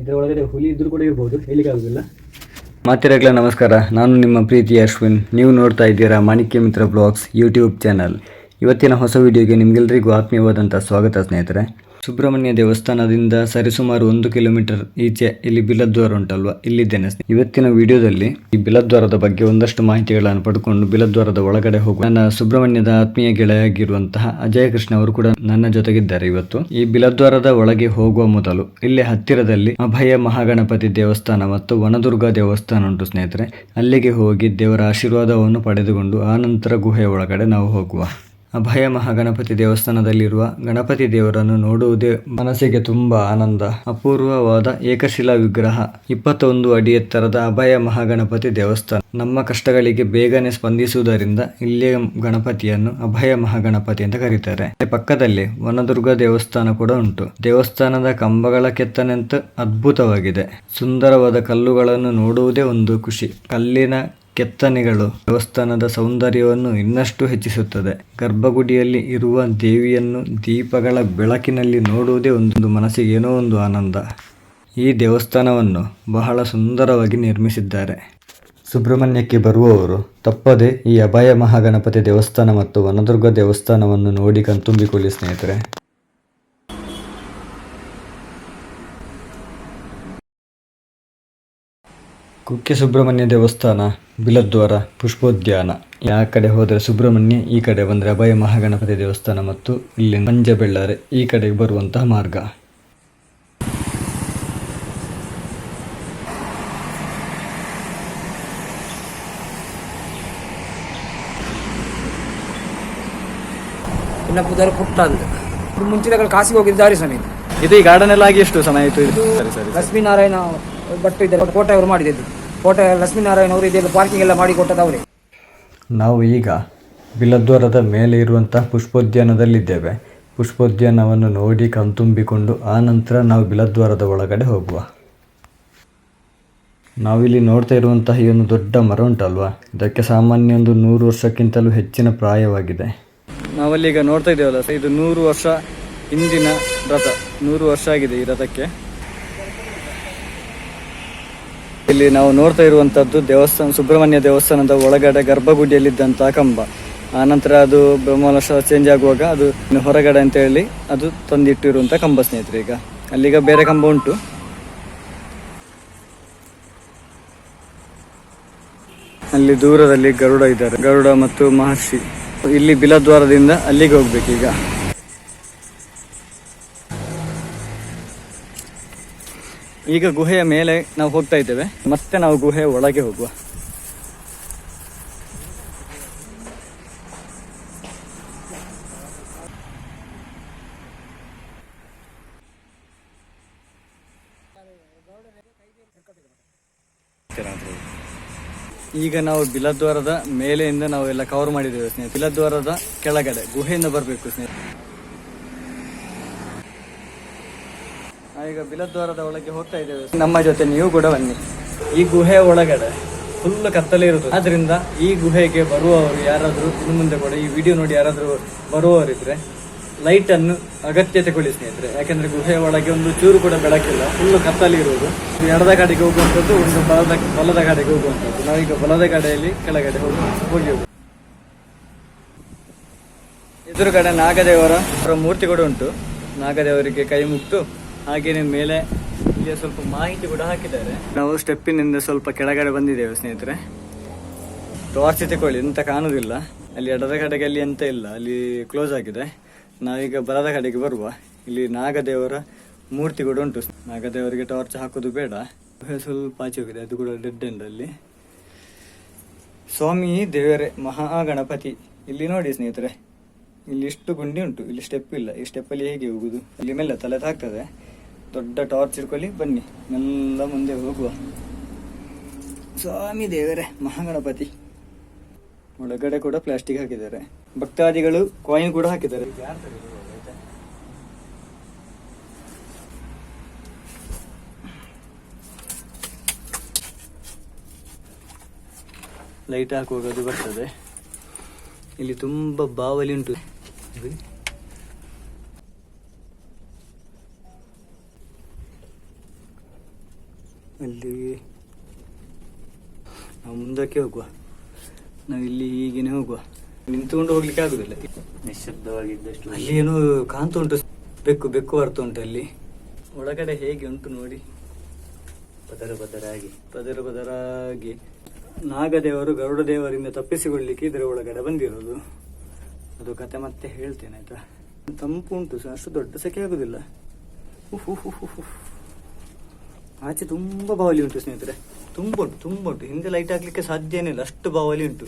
ಇದರ ಒಳಗಡೆ ಹುಲಿ ಇದ್ರೂ ಕೂಡ ಇರ್ಬೋದು ಹೇಳಿಕ್ಕಾಗೋದಿಲ್ಲ ಮಾತಿರಗ್ಲ, ನಮಸ್ಕಾರ. ನಾನು ನಿಮ್ಮ ಪ್ರೀತಿ ಅಶ್ವಿನ್. ನೀವು ನೋಡ್ತಾ ಇದ್ದೀರಾ ಮಾಣಿಕ್ಯ ಮಿತ್ರ ಬ್ಲಾಗ್ಸ್ ಯೂಟ್ಯೂಬ್ ಚಾನಲ್. ಇವತ್ತಿನ ಹೊಸ ವಿಡಿಯೋಗೆ ನಿಮಗೆಲ್ಲರಿಗೂ ಆತ್ಮೀಯವಾದಂಥ ಸ್ವಾಗತ ಸ್ನೇಹಿತರೆ. ಸುಬ್ರಹ್ಮಣ್ಯ ದೇವಸ್ಥಾನದಿಂದ ಸರಿಸುಮಾರು ಒಂದು ಕಿಲೋಮೀಟರ್ ಈಚೆ ಇಲ್ಲಿ ಬಿಲದ್ವಾರ ಉಂಟಲ್ವಾ? ಇಲ್ಲಿದ್ದೇನೆ. ಇವತ್ತಿನ ವಿಡಿಯೋದಲ್ಲಿ ಈ ಬಿಲದ್ವಾರದ ಬಗ್ಗೆ ಒಂದಷ್ಟು ಮಾಹಿತಿಗಳನ್ನು ಪಡ್ಕೊಂಡು ಬಿಲದ್ವಾರದ ಒಳಗಡೆ ಹೋಗುವ ನನ್ನ ಸುಬ್ರಹ್ಮಣ್ಯದ ಆತ್ಮೀಯ ಗೆಳೆಯಾಗಿರುವಂತಹ ಅಜಯ ಕೃಷ್ಣ ಅವರು ಕೂಡ ನನ್ನ ಜೊತೆಗಿದ್ದಾರೆ ಇವತ್ತು. ಈ ಬಿಲದ್ವಾರದ ಒಳಗೆ ಹೋಗುವ ಮೊದಲು ಇಲ್ಲಿ ಹತ್ತಿರದಲ್ಲಿ ಅಭಯ ಮಹಾಗಣಪತಿ ದೇವಸ್ಥಾನ ಮತ್ತು ವನದುರ್ಗ ದೇವಸ್ಥಾನ ಉಂಟು ಸ್ನೇಹಿತರೆ. ಅಲ್ಲಿಗೆ ಹೋಗಿ ದೇವರ ಆಶೀರ್ವಾದವನ್ನು ಪಡೆದುಕೊಂಡು ಆನಂತರ ನಂತರ ಗುಹೆಯ ಒಳಗಡೆ ನಾವು ಹೋಗುವ. ಅಭಯ ಮಹಾಗಣಪತಿ ದೇವಸ್ಥಾನದಲ್ಲಿರುವ ಗಣಪತಿ ದೇವರನ್ನು ನೋಡುವುದೇ ಮನಸ್ಸಿಗೆ ತುಂಬಾ ಆನಂದ. ಅಪೂರ್ವವಾದ ಏಕಶಿಲಾ ವಿಗ್ರಹ, ಇಪ್ಪತ್ತೊಂದು ಅಡಿ ಎತ್ತರದ ಅಭಯ ಮಹಾಗಣಪತಿ ದೇವಸ್ಥಾನ. ನಮ್ಮ ಕಷ್ಟಗಳಿಗೆ ಬೇಗನೆ ಸ್ಪಂದಿಸುವುದರಿಂದ ಇಲ್ಲಿಯ ಗಣಪತಿಯನ್ನು ಅಭಯ ಮಹಾಗಣಪತಿ ಅಂತ ಕರೀತಾರೆ. ಪಕ್ಕದಲ್ಲಿ ವನದುರ್ಗ ದೇವಸ್ಥಾನ ಕೂಡ ಉಂಟು. ದೇವಸ್ಥಾನದ ಕಂಬಗಳ ಕೆತ್ತನೆಂತ ಅದ್ಭುತವಾಗಿದೆ. ಸುಂದರವಾದ ಕಲ್ಲುಗಳನ್ನು ನೋಡುವುದೇ ಒಂದು ಖುಷಿ. ಕಲ್ಲಿನ ಕೆತ್ತನೆಗಳು ದೇವಸ್ಥಾನದ ಸೌಂದರ್ಯವನ್ನು ಇನ್ನಷ್ಟು ಹೆಚ್ಚಿಸುತ್ತದೆ. ಗರ್ಭಗುಡಿಯಲ್ಲಿ ಇರುವ ದೇವಿಯನ್ನು ದೀಪಗಳ ಬೆಳಕಿನಲ್ಲಿ ನೋಡುವುದೇ ಒಂದು ಮನಸ್ಸಿಗೆ ಏನೋ ಒಂದು ಆನಂದ. ಈ ದೇವಸ್ಥಾನವನ್ನು ಬಹಳ ಸುಂದರವಾಗಿ ನಿರ್ಮಿಸಿದ್ದಾರೆ. ಸುಬ್ರಹ್ಮಣ್ಯಕ್ಕೆ ಬರುವವರು ತಪ್ಪದೆ ಈ ಅಭಯ ಮಹಾಗಣಪತಿ ದೇವಸ್ಥಾನ ಮತ್ತು ವನದುರ್ಗ ದೇವಸ್ಥಾನವನ್ನು ನೋಡಿ ಕಣ್ತುಂಬಿಕೊಳ್ಳಿ ಸ್ನೇಹಿತರೆ. ಕುಕ್ಕೆ ಸುಬ್ರಹ್ಮಣ್ಯ ದೇವಸ್ಥಾನ ಬಿಲದ್ವಾರ ಪುಷ್ಪೋದ್ಯಾನ. ಯಾ ಕಡೆ ಹೋದರೆ ಸುಬ್ರಹ್ಮಣ್ಯ ಈ ಕಡೆ ಬಂದರೆ ಅಭಯ ಮಹಾಗಣಪತಿ ದೇವಸ್ಥಾನ ಮತ್ತು ಇಲ್ಲಿ ಪಂಜಬೆಳ್ಳಾರೆ ಈ ಕಡೆಗೆ ಬರುವಂತಹ ಮಾರ್ಗ. ಇನ್ನು ಪುದರ್ ಪುಟ್ಟ ಅಂತ ಇದು ಮುಂಚಿನ ಕಾಸಿಗೆ ಹೋಗಿದ್ದು ದಾರಿ ಸ್ವಾಮಿ ಇದು. ಇದು ಈ ಗಾರ್ಡನ್ ಎಲ್ಲ ಆಗಿ ಎಷ್ಟು ಸಮಯ ಆಯಿತು ಇದು? ಸರಿ ಸರಿ ಲಕ್ಷ್ಮೀನಾರಾಯಣ ಭಟ್ ಇದ್ದಾರೆ ಕೋಟೆ ಅವರು ಮಾಡಿದ್ದು ಕೋಟೆ ಲಕ್ಷ್ಮೀನಾರಾಯಣ ಅವರು ಇದೆಲ್ಲ ಪಾರ್ಕಿಂಗ್ ಎಲ್ಲ ಮಾಡಿ ಕೊಟ್ಟದ್ದು ಅವರೇ. ನಾವು ಈಗ ಬಿಲದ್ವಾರದ ಮೇಲೆ ಇರುವಂಥ ಪುಷ್ಪೋದ್ಯಾನದಲ್ಲಿದ್ದೇವೆ. ಪುಷ್ಪೋದ್ಯಾನವನ್ನು ನೋಡಿ ಕಣ್ತುಂಬಿಕೊಂಡು ಆ ನಂತರ ನಾವು ಬಿಲದ್ವಾರದ ಒಳಗಡೆ ಹೋಗುವ. ನಾವಿಲ್ಲಿ ನೋಡ್ತಾ ಇರುವಂತಹ ಈ ಒಂದು ದೊಡ್ಡ ಮರ ಉಂಟಲ್ವಾ? ಇದಕ್ಕೆ ಸಾಮಾನ್ಯ ಒಂದು ನೂರು ವರ್ಷಕ್ಕಿಂತಲೂ ಹೆಚ್ಚಿನ ಪ್ರಾಯವಾಗಿದೆ. ನಾವಲ್ಲಿ ಈಗ ನೋಡ್ತಾ ಇದ್ದೇವಲ್ಲ ಇದು ನೂರು ವರ್ಷ ಹಿಂದಿನ ರಥ ನೂರು ವರ್ಷ ಆಗಿದೆ ಈ ರಥಕ್ಕೆ. ಇಲ್ಲಿ ನಾವು ನೋಡ್ತಾ ಇರುವಂತದ್ದು ದೇವಸ್ಥಾನ, ಸುಬ್ರಹ್ಮಣ್ಯ ದೇವಸ್ಥಾನದ ಒಳಗಡೆ ಗರ್ಭಗುಡಿಯಲ್ಲಿದ್ದಂತಹ ಕಂಬ. ಆನಂತರ ಅದು ಬ್ರಹ್ಮಲಶ ಚೇಂಜ್ ಆಗುವಾಗ ಅದು ಹೊರಗಡೆ ಅಂತ ಹೇಳಿ ಅದು ತಂದಿಟ್ಟಿರುವಂತ ಕಂಬ ಸ್ನೇಹಿತರೆ ಈಗ. ಅಲ್ಲಿಗ ಬೇರೆ ಕಂಬ ಉಂಟು. ಅಲ್ಲಿ ದೂರದಲ್ಲಿ ಗರುಡ ಇದ್ದಾರೆ. ಗರುಡ ಮತ್ತು ಮಹರ್ಷಿ. ಇಲ್ಲಿ ಬಿಲದ್ವಾರದಿಂದ ಅಲ್ಲಿಗೆ ಹೋಗ್ಬೇಕೀಗ ಈಗ ಗುಹೆಯ ಮೇಲೆ ನಾವು ಹೋಗ್ತಾ ಇದ್ದೇವೆ. ಮತ್ತೆ ನಾವು ಗುಹೆಯ ಒಳಗೆ ಹೋಗುವ. ಈಗ ನಾವು ಬಿಲದ್ವಾರದ ಮೇಲೆಯಿಂದ ನಾವೆಲ್ಲ ಕವರ್ ಮಾಡಿದ್ದೇವೆ ಸ್ನೇಹಿತರೆ. ಬಿಲದ್ವಾರದ ಕೆಳಗಡೆ, ಗುಹೆಯಿಂದ ಬರಬೇಕು ಸ್ನೇಹಿತರೆ. ನಾವೀಗ ಬಿಲದ್ವಾರದ ಒಳಗೆ ಹೋಗ್ತಾ ಇದ್ದೇವೆ. ನಮ್ಮ ಜೊತೆ ನೀವು ಕೂಡ ಬನ್ನಿ. ಈ ಗುಹೆ ಒಳಗಡೆ ಫುಲ್ ಕತ್ತಲೆ ಇರುವುದು ಆದ್ರಿಂದ ಈ ಗುಹೆಗೆ ಬರುವವರು ಯಾರಾದರೂ ಇನ್ನು ಮುಂದೆ ಕೂಡ ಈ ವಿಡಿಯೋ ನೋಡಿ ಯಾರಾದರೂ ಬರುವವರಿದ್ರೆ ಲೈಟ್ ಅನ್ನು ಅಗತ್ಯತೆ ಕೊಡಿ ಸ್ನೇಹಿತರೆ. ಯಾಕಂದ್ರೆ ಗುಹೆಯ ಒಳಗೆ ಒಂದು ಚೂರು ಕೂಡ ಬೆಳಕಿಲ್ಲ. ಫುಲ್ ಕತ್ತಲೆ ಇರುವುದು ಎಡದ ಕಡೆಗೆ ಹೋಗುವಂಥದ್ದು, ಒಂದು ಬಲದ ಬಲದ ಕಡೆಗೆ ಹೋಗುವಂಥದ್ದು. ನಾವೀಗ ಬಲದ ಕಡೆಯಲ್ಲಿ ಕೆಳಗಡೆ ಹೋಗಿ ಹೋಗಿ ಎದುರುಗಡೆ ನಾಗದೇವರ ಅವರ ಮೂರ್ತಿ ಕೂಡ ಉಂಟು. ನಾಗದೇವರಿಗೆ ಕೈ ಮುಗ್ತು ಹಾಗೇನೆ ಮೇಲೆ ಇಲ್ಲಿ ಸ್ವಲ್ಪ ಮಾಹಿತಿ ಕೂಡ ಹಾಕಿದ್ದಾರೆ. ನಾವು ಸ್ಟೆಪ್ಪಿನಿಂದ ಸ್ವಲ್ಪ ಕೆಳಗಡೆ ಬಂದಿದ್ದೇವೆ ಸ್ನೇಹಿತರೆ. ಟಾರ್ಚ್ ತಗೊಳ್ಳಿ ಎಂತ ಕಾಣುವುದಿಲ್ಲ ಅಲ್ಲಿ ಎಡದ ಕಡೆಗೆ ಅಲ್ಲಿ ಎಂತ ಇಲ್ಲ, ಅಲ್ಲಿ ಕ್ಲೋಸ್ ಆಗಿದೆ. ನಾವೀಗ ಬಲದ ಕಡೆಗೆ ಬರುವ. ಇಲ್ಲಿ ನಾಗದೇವರ ಮೂರ್ತಿ ಕೂಡ ಉಂಟು. ನಾಗದೇವರಿಗೆ ಟಾರ್ಚ್ ಹಾಕೋದು ಬೇಡ. ಸ್ವಲ್ಪ ಆಚೆ ಹೋಗಿದೆ, ಅದು ಕೂಡ ಡೆಡ್ ಎಂಡ್ ಅಲ್ಲಿ. ಸ್ವಾಮಿ ದೇವರೇ, ಮಹಾಗಣಪತಿ. ಇಲ್ಲಿ ನೋಡಿ ಸ್ನೇಹಿತರೆ, ಇಲ್ಲಿ ಇಷ್ಟು ಗುಂಡಿ ಉಂಟು. ಇಲ್ಲಿ ಸ್ಟೆಪ್ ಇಲ್ಲ. ಈ ಸ್ಟೆಪ್ಪಲ್ಲಿ ಹೇಗೆ ಹೋಗುದು? ಇಲ್ಲಿ ಮೇಲೆ ತಲೆ ತಾಗ್ತದೆ. ದೊಡ್ಡ ಟಾರ್ಚ್ ಇಟ್ಕೊಳ್ಳಿ ಬನ್ನಿ. ಎಲ್ಲ ಮುಂದೆ ಹೋಗುವ. ಸ್ವಾಮಿ ದೇವರೇ, ಮಹಾಗಣಪತಿ. ಒಳಗಡೆ ಕೂಡ ಪ್ಲಾಸ್ಟಿಕ್ ಹಾಕಿದ್ದಾರೆ. ಭಕ್ತಾದಿಗಳು ಕಾಯಿನ್ ಕೂಡ ಹಾಕಿದ್ದಾರೆ. ಲೈಟ್ ಹಾಕುವಾಗ ಅದು ಬರ್ತದೆ. ಇಲ್ಲಿ ತುಂಬಾ ಬಾವಲಿ ಉಂಟು. ಅಲ್ಲಿ ನಾವು ಮುಂದಕ್ಕೆ ಹೋಗುವ. ನಾವು ಇಲ್ಲಿ ಹೀಗೇನೆ ಹೋಗುವ. ನಿಂತುಕೊಂಡು ಹೋಗ್ಲಿಕ್ಕೆ ಆಗುದಿಲ್ಲ. ನಿಶಬ್ದವಾಗಿದ್ದಷ್ಟು ಅಲ್ಲಿ ಏನೋ ಕಾಣ್ತಾ ಉಂಟು. ಬೆಕ್ಕು ಬೆಕ್ಕು ಬರ್ತಾ ಉಂಟು ಅಲ್ಲಿ. ಒಳಗಡೆ ಹೇಗೆ ಉಂಟು ನೋಡಿ. ಪದರ ಪದರಾಗಿ. ಪದರ ಪದರಾಗಿ. ನಾಗದೇವರು ಗರುಡ ದೇವರಿಂದ ತಪ್ಪಿಸಿಕೊಳ್ಳಿಕ್ಕೆ ಇದರ ಒಳಗಡೆ ಬಂದಿರೋದು. ಅದು ಕತೆ ಮತ್ತೆ ಹೇಳ್ತೇನೆ ಆಯ್ತಾ? ತಂಪು ಉಂಟು ಅಷ್ಟು ದೊಡ್ಡ ಸೆಕೆ ಆಗುದಿಲ್ಲ. ಆಚೆ ತುಂಬಾ ಬಾವಲಿ ಉಂಟು ಸ್ನೇಹಿತರೆ. ತುಂಬ ಉಂಟು ತುಂಬ ಉಂಟು. ಹಿಂದೆ ಲೈಟ್ ಹಾಕ್ಲಿಕ್ಕೆ ಸಾಧ್ಯನೇ ಇಲ್ಲ ಅಷ್ಟು ಬಾವಲಿ ಉಂಟು.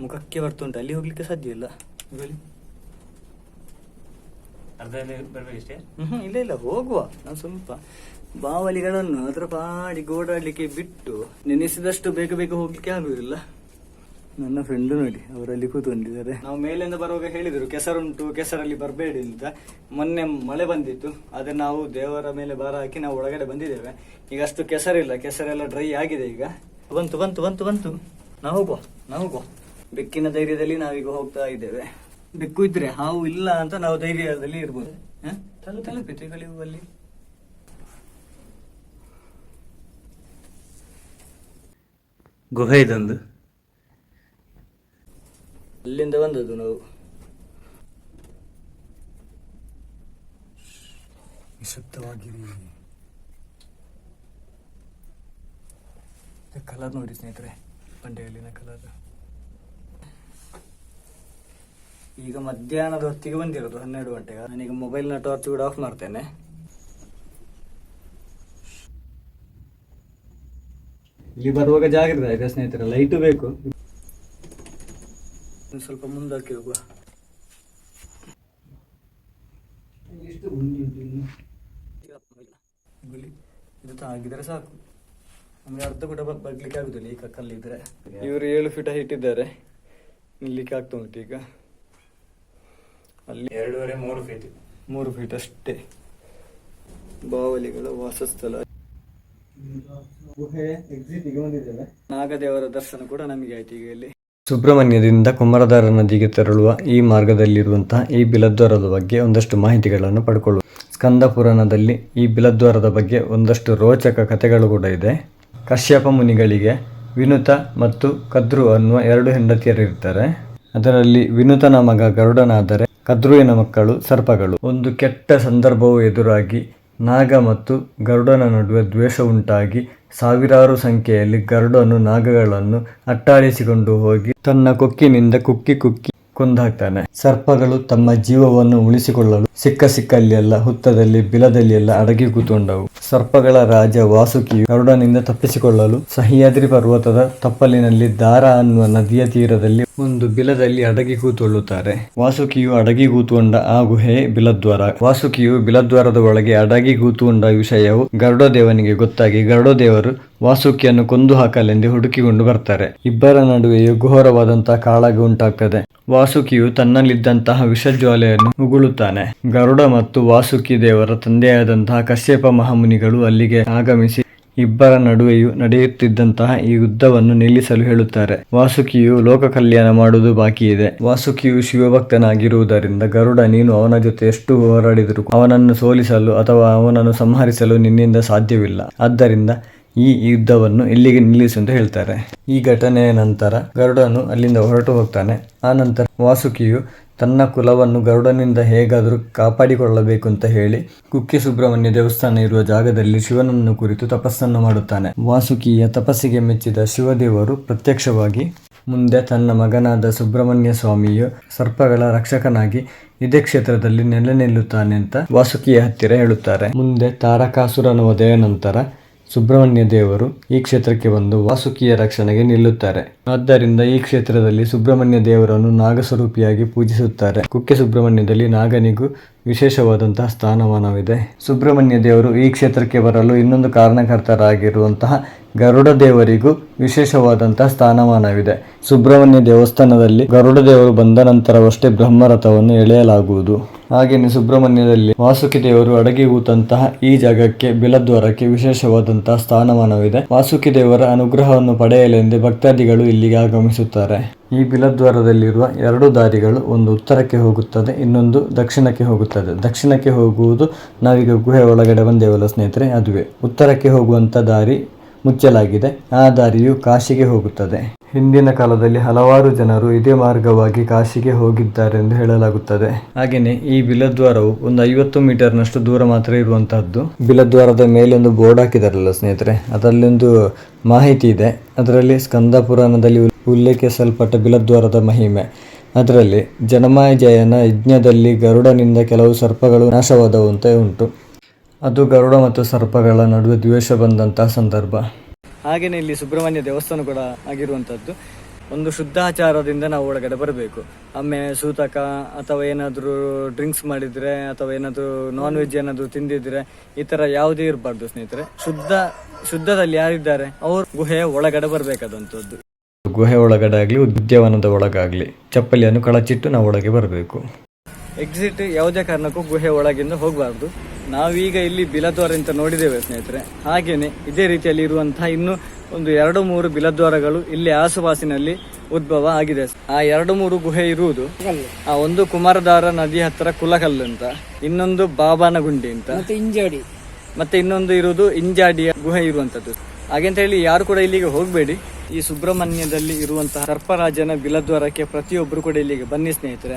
ಮುಖಕ್ಕೆ ಬರ್ತುಂಟು ಅಲ್ಲಿ ಹೋಗ್ಲಿಕ್ಕೆ ಸಾಧ್ಯ ಇಲ್ಲ. ಹ್ಮ್ ಇಲ್ಲ ಇಲ್ಲ. ಹೋಗುವ. ನಾವು ಸ್ವಲ್ಪ ಬಾವಲಿಗಳನ್ನು ಅದರ ಪಾಡಿ ಓಡಾಡ್ಲಿಕ್ಕೆ ಬಿಟ್ಟು ನೆನೆಸಿದಷ್ಟು ಬೇಗ ಬೇಗ ಹೋಗ್ಲಿಕ್ಕೆ ಆಗುದಿಲ್ಲ. ನನ್ನ ಫ್ರೆಂಡ್ ನೋಡಿ ಅವರಲ್ಲಿ ಕೂತ್ಕೊಂಡಿದ್ದಾರೆ. ನಾವು ಮೇಲಿಂದ ಬರುವಾಗ ಹೇಳಿದರು ಕೆಸರುಂಟು ಕೆಸರಲ್ಲಿ ಬರಬೇಡಿ ಅಂತ. ಮೊನ್ನೆ ಮಳೆ ಬಂದಿತ್ತು ಅದೇ ನಾವು ದೇವರ ಮೇಲೆ ಭಾರ ಹಾಕಿ ನಾವು ಒಳಗಡೆ ಬಂದಿದ್ದೇವೆ. ಈಗ ಅಷ್ಟು ಕೆಸರಿಲ್ಲ ಕೆಸರೆಲ್ಲ ಡ್ರೈ ಆಗಿದೆ ಈಗ. ಬಂತು ಬಂತು ಬಂತು ಬಂತು. ನಾವು ಹೋಗುವ ನಾವು ಹೋಗುವ. ಬೆಕ್ಕಿನ ಧೈರ್ಯದಲ್ಲಿ ನಾವೀಗ ಹೋಗ್ತಾ ಇದ್ದೇವೆ. ಬೆಕ್ಕು ಇದ್ರೆ ಹಾವು ಇಲ್ಲ ಅಂತ ನಾವು ಧೈರ್ಯದಲ್ಲಿ ಇರ್ಬೋದು? ತಲೆ ತಲೆ ಬೆತ್ತುಗಳಿವು ಅಲ್ಲಿ. ಗುಹೆ ಇದೊಂದು. ಅಲ್ಲಿಂದ ಬಂದದ್ದು ನಾವು. ನಿಶಬ್ದವಾಗಿರಿ. ಕಲರ್ ನೋಡಿ ಸ್ನೇಹಿತರೆ ಬಂಡೆಯಲ್ಲಿನ ಕಲರ್. ಈಗ ಮಧ್ಯಾಹ್ನದ ಹೊತ್ತಿಗೆ ಬಂದಿರೋದು ಹನ್ನೆರಡು ಗಂಟೆಗೆ. ನಾನೀಗ ಮೊಬೈಲ್ನ ಟಾರ್ಚ್ ಕೂಡ ಆಫ್ ಮಾಡ್ತೇನೆ. ಇಲ್ಲಿ ಬರುವಾಗ ಜಾಗ್ರತೆ ಆಯ್ತಾ ಸ್ನೇಹಿತರೆ ಲೈಟು ಬೇಕು. ಇನ್ನು ಸ್ವಲ್ಪ ಮುಂದಾಕಿ ಹೋಗುವ. ಎಷ್ಟು? ಗುಳಿ ಇದು ತಾಗಿದ್ರೆ ಸಾಕು. ನಮಗೆ ಅರ್ಧ ಕೂಡ ಬ- ಬರ್ಲಿಕ್ಕೆ ಆಗುದಿಲ್ಲ ಈಗ ಕಲ್ಲಿದ್ರೆ. ಇವರು ಏಳು ಫೀಟ್ ಹೈಟ್ ಇದ್ದಾರೆ. ನಿಲ್ಲಿಕ್ಕೆ ಆಗ್ತಾ ಉಂಟು ಈಗ. ಅಲ್ಲಿ ಎರಡೂವರೆ ಮೂರು ಫೀಟ್ ಮೂರು ಫೀಟ್ ಅಷ್ಟೇ. ಬಾವಲಿಗಳ ವಾಸಸ್ಥಳ. ಗುಹೆ ಎಕ್ಸಿಟ್ಗೆ ಬಂದಿದ್ದೇವೆ. ನಾಗದೇವರ ದರ್ಶನ ಕೂಡ ನಮಗೆ ಆಯ್ತು ಈಗ ಇಲ್ಲಿ. ಸುಬ್ರಹ್ಮಣ್ಯದಿಂದ ಕುಮಾರಧಾರ ನದಿಗೆ ತೆರಳುವ ಈ ಮಾರ್ಗದಲ್ಲಿರುವಂತಹ ಈ ಬಿಲದ್ವಾರದ ಬಗ್ಗೆ ಒಂದಷ್ಟು ಮಾಹಿತಿಗಳನ್ನು ಪಡ್ಕೊಳ್ಳುವ ಸ್ಕಂದ ಪುರಾಣದಲ್ಲಿ ಈ ಬಿಲದ್ವಾರದ ಬಗ್ಗೆ ಒಂದಷ್ಟು ರೋಚಕ ಕಥೆಗಳು ಕೂಡ ಇದೆ. ಕಶ್ಯಪ ಮುನಿಗಳಿಗೆ ವಿನುತ ಮತ್ತು ಕದ್ರು ಅನ್ನುವ ಎರಡು ಹೆಂಡತಿಯರಿರ್ತಾರೆ ಅದರಲ್ಲಿ ವಿನುತನ ಮಗ ಗರುಡನಾದರೆ ಕದ್ರುವಿನ ಮಕ್ಕಳು ಸರ್ಪಗಳು. ಒಂದು ಕೆಟ್ಟ ಸಂದರ್ಭವು ಎದುರಾಗಿ ನಾಗ ಮತ್ತು ಗರುಡನ ನಡುವೆ ದ್ವೇಷ ಉಂಟಾಗಿ ಸಾವಿರಾರು ಸಂಖ್ಯೆಯಲ್ಲಿ ಗರುಡನು ನಾಗಗಳನ್ನು ಅಟ್ಟಾಡಿಸಿಕೊಂಡು ಹೋಗಿ ತನ್ನ ಕೊಕ್ಕಿನಿಂದ ಕುಕ್ಕಿ ಕುಕ್ಕಿ ಕೊಂದಾಕ್ತಾನೆ. ಸರ್ಪಗಳು ತಮ್ಮ ಜೀವವನ್ನು ಉಳಿಸಿಕೊಳ್ಳಲು ಸಿಕ್ಕ ಸಿಕ್ಕಲ್ಲೆಲ್ಲ ಹುತ್ತದಲ್ಲಿ ಬಿಲದಲ್ಲಿ ಎಲ್ಲ ಅಡಗಿ ಕೂತ್ಕೊಂಡವು. ಸರ್ಪಗಳ ರಾಜ ವಾಸುಕಿಯು ಗರುಡನಿಂದ ತಪ್ಪಿಸಿಕೊಳ್ಳಲು ಸಹ್ಯಾದ್ರಿ ಪರ್ವತದ ತಪ್ಪಲಿನಲ್ಲಿ ದಾರ ಅನ್ನುವ ನದಿಯ ತೀರದಲ್ಲಿ ಒಂದು ಬಿಲದಲ್ಲಿ ಅಡಗಿ ಕೂತುಕೊಳ್ಳುತ್ತಾರೆ. ವಾಸುಕಿಯು ಅಡಗಿ ಕೂತುಕೊಂಡ ಆ ಗುಹೆ ಬಿಲದ್ವಾರ. ವಾಸುಕಿಯು ಬಿಲದ್ವಾರದ ಒಳಗೆ ಅಡಗಿ ಕೂತುಕೊಂಡ ವಿಷಯವು ಗರುಡದೇವನಿಗೆ ಗೊತ್ತಾಗಿ ಗರುಡದೇವರು ವಾಸುಕಿಯನ್ನು ಕೊಂದು ಹಾಕಲೆಂದು ಹುಡುಕಿಕೊಂಡು ಬರ್ತಾರೆ. ಇಬ್ಬರ ನಡುವೆಯೂ ಘೋರವಾದಂತಹ ಕಾಳಗ ಉಂಟಾಗ್ತದೆ. ವಾಸುಕಿಯು ತನ್ನಲ್ಲಿದ್ದಂತಹ ವಿಷಜ್ವಾಲೆಯನ್ನು ಉಗುಳುತ್ತಾನೆ ಗರುಡ ಮತ್ತು ವಾಸುಕಿ ದೇವರ ತಂದೆಯಾದಂತಹ ಕಶ್ಯಪ ಮಹಾಮುನಿಗಳು ಅಲ್ಲಿಗೆ ಆಗಮಿಸಿ ಇಬ್ಬರ ನಡುವೆಯೂ ನಡೆಯುತ್ತಿದ್ದಂತಹ ಈ ಯುದ್ಧವನ್ನು ನಿಲ್ಲಿಸಲು ಹೇಳುತ್ತಾರೆ. ವಾಸುಕಿಯು ಲೋಕ ಕಲ್ಯಾಣ ಮಾಡುವುದು ಬಾಕಿ ಇದೆ. ವಾಸುಕಿಯು ಶಿವಭಕ್ತನಾಗಿರುವುದರಿಂದ ಗರುಡ, ನೀನು ಅವನ ಜೊತೆ ಎಷ್ಟು ಹೋರಾಡಿದರೂ ಅವನನ್ನು ಸೋಲಿಸಲು ಅಥವಾ ಅವನನ್ನು ಸಂಹರಿಸಲು ನಿನ್ನಿಂದ ಸಾಧ್ಯವಿಲ್ಲ. ಆದ್ದರಿಂದ ಈ ಯುದ್ಧವನ್ನು ಇಲ್ಲಿಗೆ ನಿಲ್ಲಿಸು ಅಂತ ಹೇಳ್ತಾರೆ. ಈ ಘಟನೆಯ ನಂತರ ಗರುಡನು ಅಲ್ಲಿಂದ ಹೊರಟು ಹೋಗ್ತಾನೆ. ಆ ನಂತರ ವಾಸುಕಿಯು ತನ್ನ ಕುಲವನ್ನು ಗರುಡನಿಂದ ಹೇಗಾದರೂ ಕಾಪಾಡಿಕೊಳ್ಳಬೇಕು ಅಂತ ಹೇಳಿ ಕುಕ್ಕೆ ಸುಬ್ರಹ್ಮಣ್ಯ ದೇವಸ್ಥಾನ ಇರುವ ಜಾಗದಲ್ಲಿ ಶಿವನನ್ನು ಕುರಿತು ತಪಸ್ಸನ್ನು ಮಾಡುತ್ತಾನೆ. ವಾಸುಕಿಯ ತಪಸ್ಸಿಗೆ ಮೆಚ್ಚಿದ ಶಿವದೇವರು ಪ್ರತ್ಯಕ್ಷವಾಗಿ ಮುಂದೆ ತನ್ನ ಮಗನಾದ ಸುಬ್ರಹ್ಮಣ್ಯ ಸ್ವಾಮಿಯು ಸರ್ಪಗಳ ರಕ್ಷಕನಾಗಿ ಇದೇ ಕ್ಷೇತ್ರದಲ್ಲಿ ನೆಲೆ ನಿಲ್ಲುತ್ತಾನೆ ಅಂತ ವಾಸುಕಿಯ ಹತ್ತಿರ ಹೇಳುತ್ತಾರೆ. ಮುಂದೆ ತಾರಕಾಸುರನ ವಧೆಯ ನಂತರ ಸುಬ್ರಹ್ಮಣ್ಯ ದೇವರು ಈ ಕ್ಷೇತ್ರಕ್ಕೆ ಬಂದು ವಾಸುಕಿಯ ರಕ್ಷಣೆಗೆ ನಿಲ್ಲುತ್ತಾರೆ. ಆದ್ದರಿಂದ ಈ ಕ್ಷೇತ್ರದಲ್ಲಿ ಸುಬ್ರಹ್ಮಣ್ಯ ದೇವರನ್ನು ನಾಗಸ್ವರೂಪಿಯಾಗಿ ಪೂಜಿಸುತ್ತಾರೆ. ಕುಕ್ಕೆ ಸುಬ್ರಹ್ಮಣ್ಯದಲ್ಲಿ ನಾಗನಿಗೂ ವಿಶೇಷವಾದಂತಹ ಸ್ಥಾನಮಾನವಿದೆ. ಸುಬ್ರಹ್ಮಣ್ಯ ದೇವರು ಈ ಕ್ಷೇತ್ರಕ್ಕೆ ಬರಲು ಇನ್ನೊಂದು ಕಾರಣಕರ್ತರಾಗಿರುವಂತಹ ಗರುಡ ದೇವರಿಗೂ ವಿಶೇಷವಾದಂತಹ ಸ್ಥಾನಮಾನವಿದೆ. ಸುಬ್ರಹ್ಮಣ್ಯ ದೇವಸ್ಥಾನದಲ್ಲಿ ಗರುಡ ದೇವರು ಬಂದ ನಂತರವಷ್ಟೇ ಬ್ರಹ್ಮರಥವನ್ನು ಎಳೆಯಲಾಗುವುದು. ಹಾಗೆಯೇ ಸುಬ್ರಹ್ಮಣ್ಯದಲ್ಲಿ ವಾಸುಕಿ ದೇವರು ಅಡಗಿ ಕೂತಂತಹ ಈ ಜಾಗಕ್ಕೆ ಬಿಲದ್ವಾರಕ್ಕೆ ವಿಶೇಷವಾದಂತಹ ಸ್ಥಾನಮಾನವಿದೆ. ವಾಸುಕಿ ದೇವರ ಅನುಗ್ರಹವನ್ನು ಪಡೆಯಲೆಂದೇ ಭಕ್ತಾದಿಗಳು ಇಲ್ಲಿಗೆ ಆಗಮಿಸುತ್ತಾರೆ. ಈ ಬಿಲದ್ವಾರದಲ್ಲಿರುವ ಎರಡು ದಾರಿಗಳು ಒಂದು ಉತ್ತರಕ್ಕೆ ಹೋಗುತ್ತದೆ, ಇನ್ನೊಂದು ದಕ್ಷಿಣಕ್ಕೆ ಹೋಗುತ್ತದೆ. ದಕ್ಷಿಣಕ್ಕೆ ಹೋಗುವುದು ನಾವೀಗ ಗುಹೆ ಒಳಗಡೆ ಬಂದೇವಲ್ಲ ಸ್ನೇಹಿತರೆ, ಅದುವೇ. ಉತ್ತರಕ್ಕೆ ಹೋಗುವಂಥ ದಾರಿ ಮುಚ್ಚಲಾಗಿದೆ, ಆ ದಾರಿಯು ಕಾಶಿಗೆ ಹೋಗುತ್ತದೆ. ಹಿಂದಿನ ಕಾಲದಲ್ಲಿ ಹಲವಾರು ಜನರು ಇದೇ ಮಾರ್ಗವಾಗಿ ಕಾಶಿಗೆ ಹೋಗಿದ್ದಾರೆಂದು ಹೇಳಲಾಗುತ್ತದೆ. ಹಾಗೆಯೇ ಈ ಬಿಲದ್ವಾರವು ಒಂದು ಐವತ್ತು ಮೀಟರ್ನಷ್ಟು ದೂರ ಮಾತ್ರ ಇರುವಂತಹದ್ದು. ಬಿಲದ್ವಾರದ ಮೇಲೊಂದು ಬೋರ್ಡ್ ಹಾಕಿದಾರಲ್ಲ ಸ್ನೇಹಿತರೆ ಅದರಲ್ಲೊಂದು ಮಾಹಿತಿ ಇದೆ. ಅದರಲ್ಲಿ ಸ್ಕಂದ ಪುರಾಣದಲ್ಲಿ ಉಲ್ಲೇಖಿಸಲ್ಪಟ್ಟ ಬಿಲದ್ವಾರದ ಮಹಿಮೆ. ಅದರಲ್ಲಿ ಜನಮಾಯ ಜಯನ ಯಜ್ಞದಲ್ಲಿ ಗರುಡನಿಂದ ಕೆಲವು ಸರ್ಪಗಳು ನಾಶವಾದವು ಅಂತ ಉಂಟು. ಅದು ಗರುಡ ಮತ್ತು ಸರ್ಪಗಳ ನಡುವೆ ದ್ವೇಷ ಬಂದಂತಹ ಸಂದರ್ಭ. ಹಾಗೆಯೇ ಇಲ್ಲಿ ಸುಬ್ರಹ್ಮಣ್ಯ ದೇವಸ್ಥಾನ ಕೂಡ ಆಗಿರುವಂಥದ್ದು ಒಂದು ಶುದ್ಧಾಚಾರದಿಂದ ನಾವು ಒಳಗಡೆ ಬರಬೇಕು. ಆಮೇಲೆ ಸೂತಕ ಅಥವಾ ಏನಾದರೂ ಡ್ರಿಂಕ್ಸ್ ಮಾಡಿದ್ರೆ ಅಥವಾ ಏನಾದರೂ ನಾನ್ ವೆಜ್ ಏನಾದರೂ ತಿಂದಿದ್ರೆ ಈ ಥರ ಯಾವುದೇ ಇರಬಾರ್ದು ಸ್ನೇಹಿತರೆ. ಶುದ್ಧ ಶುದ್ಧದಲ್ಲಿ ಯಾರಿದ್ದಾರೆ? ಅವರು ಗುಹೆಯ ಒಳಗಡೆ ಬರಬೇಕಾದಂಥದ್ದು ಗುಹೆ ಒಳಗಡೆ ಆಗಲಿ ಉದ್ಯಾನವನದ ಒಳಗಾಗಲಿ ಚಪ್ಪಲಿಯನ್ನು ಕಳಚಿಟ್ಟು ನಾವು ಒಳಗೆ ಬರಬೇಕು. ಎಕ್ಸಿಟ್ ಯಾವುದೇ ಕಾರಣಕ್ಕೂ ಗುಹೆ ಒಳಗಿಂದ ಹೋಗಬಾರ್ದು. ನಾವೀಗ ಇಲ್ಲಿ ಬಿಲದ್ವಾರ ಅಂತ ನೋಡಿದ್ದೇವೆ ಸ್ನೇಹಿತರೆ. ಹಾಗೇನೆ ಇದೇ ರೀತಿಯಲ್ಲಿ ಇರುವಂತಹ ಇನ್ನು ಒಂದು ಎರಡು ಮೂರು ಬಿಲದ್ವಾರಗಳು ಇಲ್ಲಿ ಆಸುಪಾಸಿನಲ್ಲಿ ಉದ್ಭವ ಆಗಿದೆ. ಆ ಎರಡು ಮೂರು ಗುಹೆ ಇರುವುದು ಆ ಒಂದು ಕುಮಾರಧಾರ ನದಿ ಹತ್ತಿರ ಕುಲಕಲ್ಲು ಅಂತ ಇನ್ನೊಂದು ಬಾಬಾನ ಗುಂಡಿ ಅಂತ ಮತ್ತೆ ಇಂಜಾಡಿ. ಮತ್ತೆ ಇನ್ನೊಂದು ಇರುವುದು ಇಂಜಾಡಿಯ ಗುಹೆ ಇರುವಂತದ್ದು ಹಾಗೆಂತ ಹೇಳಿ ಯಾರು ಕೂಡ ಇಲ್ಲಿಗೆ ಹೋಗಬೇಡಿ. ಈ ಸುಬ್ರಹ್ಮಣ್ಯದಲ್ಲಿ ಇರುವಂತಹ ಸರ್ಪರಾಜನ ಬಿಲದ್ವಾರಕ್ಕೆ ಪ್ರತಿಯೊಬ್ಬರು ಕೂಡ ಇಲ್ಲಿಗೆ ಬನ್ನಿ ಸ್ನೇಹಿತರೆ.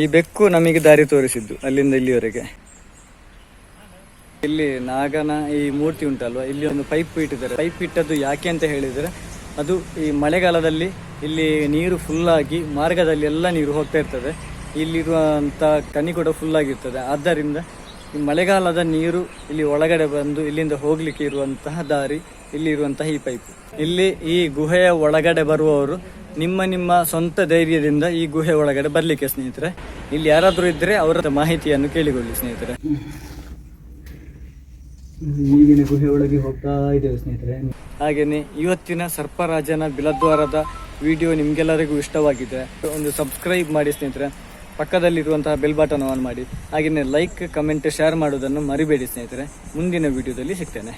ಈ ಬೆಕ್ಕು ನಮಗೆ ದಾರಿ ತೋರಿಸಿದ್ದು ಅಲ್ಲಿಂದ ಇಲ್ಲಿವರೆಗೆ. ಇಲ್ಲಿ ನಾಗನ ಈ ಮೂರ್ತಿ ಉಂಟಲ್ವಾ? ಇಲ್ಲಿ ಒಂದು ಪೈಪ್ ಇಟ್ಟಿದ್ದಾರೆ. ಪೈಪ್ ಇಟ್ಟದ್ದು ಯಾಕೆ ಅಂತ ಹೇಳಿದರೆ, ಅದು ಈ ಮಳೆಗಾಲದಲ್ಲಿ ಇಲ್ಲಿ ನೀರು ಫುಲ್ಲಾಗಿ ಮಾರ್ಗದಲ್ಲಿ ಎಲ್ಲ ನೀರು ಹೋಗ್ತಾ ಇರ್ತದೆ. ಇಲ್ಲಿರುವಂಥ ಕನಿ ಕೂಡ ಫುಲ್ ಆಗಿರ್ತದೆ. ಆದ್ದರಿಂದ ಈ ಮಳೆಗಾಲದ ನೀರು ಇಲ್ಲಿ ಒಳಗಡೆ ಬಂದು ಇಲ್ಲಿಂದ ಹೋಗ್ಲಿಕ್ಕೆ ಇರುವಂತಹ ದಾರಿ ಇಲ್ಲಿ ಇರುವಂತಹ ಈ ಪೈಪ್. ಇಲ್ಲಿ ಈ ಗುಹೆಯ ಒಳಗಡೆ ಬರುವವರು ನಿಮ್ಮ ನಿಮ್ಮ ಸ್ವಂತ ಧೈರ್ಯದಿಂದ ಈ ಗುಹೆ ಒಳಗಡೆ ಬರ್ಲಿಕ್ಕೆ ಸ್ನೇಹಿತರೆ. ಇಲ್ಲಿ ಯಾರಾದರೂ ಇದ್ರೆ ಅವರ ಮಾಹಿತಿಯನ್ನು ಕೇಳಿಕೊಳ್ಳಿ ಸ್ನೇಹಿತರೆ. ಈಗಿನ ಗುಹೆ ಒಳಗೆ ಹೋಗ್ತಾ ಇದ್ದೇವೆ ಸ್ನೇಹಿತರೆ. ಹಾಗೆಯೇ ಇವತ್ತಿನ ಸರ್ಪರಾಜನ ಬಿಲದ್ವಾರದ ವಿಡಿಯೋ ನಿಮ್ಗೆಲ್ಲರಿಗೂ ಇಷ್ಟವಾಗಿದೆ. ಒಂದು ಸಬ್ಸ್ಕ್ರೈಬ್ ಮಾಡಿ ಸ್ನೇಹಿತರೆ. ಪಕ್ಕದಲ್ಲಿರುವಂತಹ ಬೆಲ್ ಬಟನ್ ಆನ್ ಮಾಡಿ. ಹಾಗೆಯೇ ಲೈಕ್ ಕಮೆಂಟ್ ಶೇರ್ ಮಾಡೋದನ್ನು ಮರಿಬೇಡಿ ಸ್ನೇಹಿತರೆ. ಮುಂದಿನ ವಿಡಿಯೋದಲ್ಲಿ ಸಿಗ್ತೇನೆ.